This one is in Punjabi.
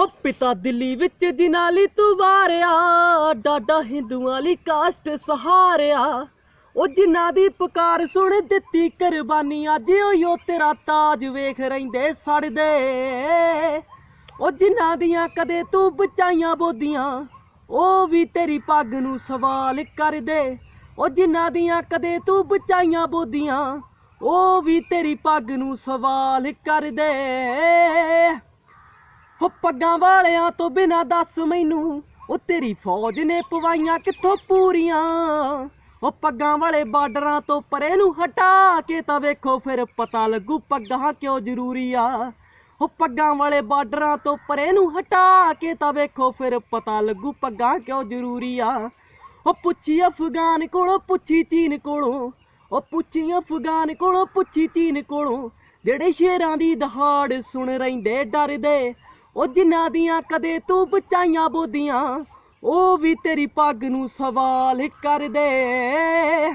ਹੋ ਪਿਤਾ ਦਿੱਲੀ ਵਿੱਚ ਜਿਨ੍ਹਾਂ ਲਈ ਤੂੰ ਵਾਰਿਆ, ਡਾਡਾ ਹਿੰਦੂਆਂ ਲਈ ਕਾਸਟ ਸਹਾਰਿਆ। ਉਹ ਜਿਨ੍ਹਾਂ ਦੀ ਪੁਕਾਰ ਸੁਣ ਦਿੱਤੀ ਕੁਰਬਾਨੀ, ਅੱਜ ਉਹ ਤੇਰਾ ਤਾਜ ਵੇਖ ਰਹਿੰਦੇ, ਸੜਦੇ। ਉਹ ਜਿਨ੍ਹਾਂ ਦੀਆਂ ਕਦੇ ਤੂੰ ਬਚਾਈਆਂ ਬੋਦੀਆਂ ਉਹ ਵੀ ਤੇਰੀ ਪੱਗ ਨੂੰ ਸਵਾਲ ਕਰਦੇ। ਉਹ ਜਿਨ੍ਹਾਂ ਦੀਆਂ ਕਦੇ ਤੂੰ ਬਚਾਈਆਂ ਬੋਦੀਆਂ ਉਹ ਵੀ ਤੇਰੀ ਪੱਗ ਨੂੰ ਸਵਾਲ ਕਰਦੇ। ਹੋ ਪੱਗਾਂ ਵਾਲਿਆਂ ਤੋਂ ਬਿਨਾ ਦੱਸ ਮੈਨੂੰ, ਉਹ ਤੇਰੀ ਫੌਜ ਨੇ ਪਵਾਈਆਂ ਕਿੱਥੋਂ ਪੂਰੀਆਂ? ਉਹ ਪੱਗਾਂ ਵਾਲੇ ਬਾਰਡਰਾਂ ਤੋਂ ਪਰੇ ਨੂੰ ਹਟਾ ਕੇ ਤਾਂ ਵੇਖੋ ਫਿਰ ਪਤਾ ਲੱਗੂ ਪੱਗਾਂ ਕਿਉਂ ਜ਼ਰੂਰੀ ਆ। ਉਹ ਪੱਗਾਂ ਵਾਲੇ ਬਾਰਡਰਾਂ ਤੋਂ ਪਰੇ ਨੂੰ ਹਟਾ ਕੇ ਤਾਂ ਵੇਖੋ ਫਿਰ ਪਤਾ ਲੱਗੂ ਪੱਗਾਂ ਕਿਉਂ ਜ਼ਰੂਰੀ ਆ। ਉਹ ਪੁੱਛੀ ਅਫਗਾਨ ਕੋਲੋਂ, ਪੁੱਛੀ ਚੀਨ ਕੋਲੋਂ ਉਹ ਪੁੱਛੀ ਅਫਗਾਨ ਕੋਲੋਂ, ਪੁੱਛੀ ਚੀਨ ਕੋਲੋਂ, ਜਿਹੜੇ ਸ਼ੇਰਾਂ ਦੀ ਦਹਾੜ ਸੁਣ ਰਹਿੰਦੇ ਡਰਦੇ ਉਹ ਜਿਨ੍ਹਾਂ ਦੀਆਂ ਕਦੇ ਤੂੰ ਬਚਾਈਆਂ ਬੋਦੀਆਂ ਉਹ ਵੀ ਤੇਰੀ ਪੱਗ ਨੂੰ ਸਵਾਲ ਕਰਦੇ।